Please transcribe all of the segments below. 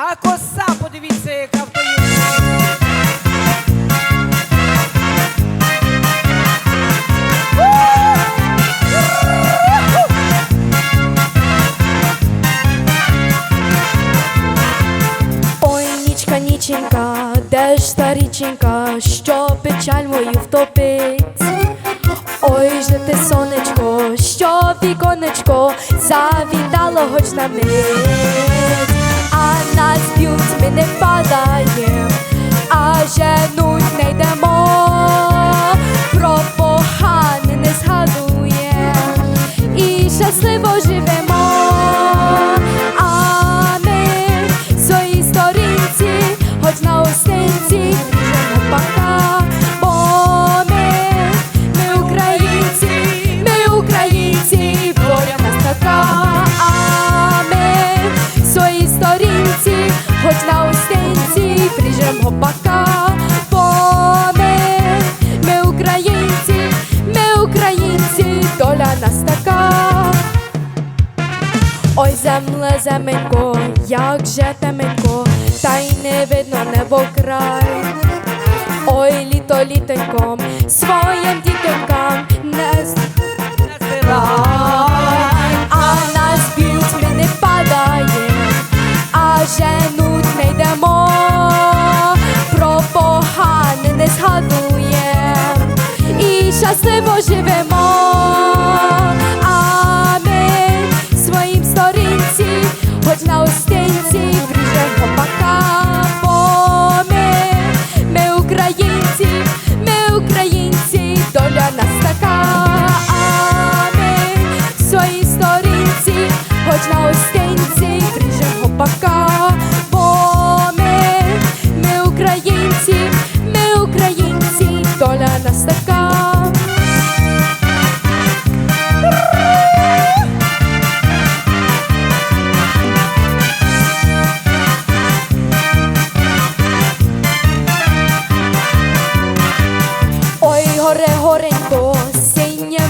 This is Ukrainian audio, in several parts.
А коса, подивіться, яка в тою. Ой, нічка, ніченька, де ж та річенька, що печаль мою втопить? Ой же ти, сонечко, що віконечко завітало хоч на мить, щасливо живемо. А ми своїй сторінці, хоч на остинці, пока, бо ми, ми українці, ми українці, воля в нас така, а ми своїй сторінці, хоч на остинці, біжимо пока, земле, земенько, як же теменько, та й не видно небо край. Ой, літо літеньком, своїм дітонькам не збирай. а б'ють, ми не падаєм, а женуть не йдемо, про погане не згадуєм і щасливо живемо. Сторінці, хоч на остинці, бріжемо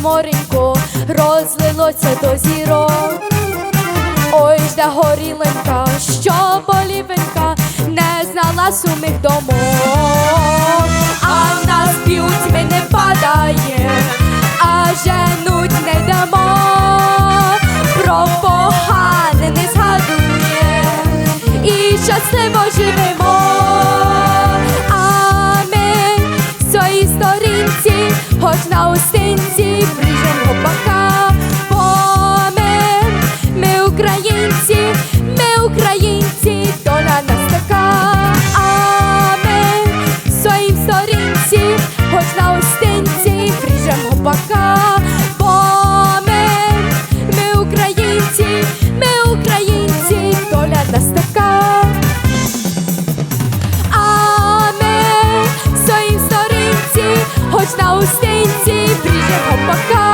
моренько, розлилося до зірок. Ой, жде горіленька, що полівенька, не знала сумих домов. А нас б'ють, ми не падаєм, а женуть не йдемо, про погане не згадуєм і щасливо живемо. А ми в своїй сторінці, хоч на устинці, сторінці, хоч на устинці, бріжемо пока, бо ми, ми українці, ми українці, доля нас така. А ми своїм сторінці, хоч на устинці, бріжемо пока,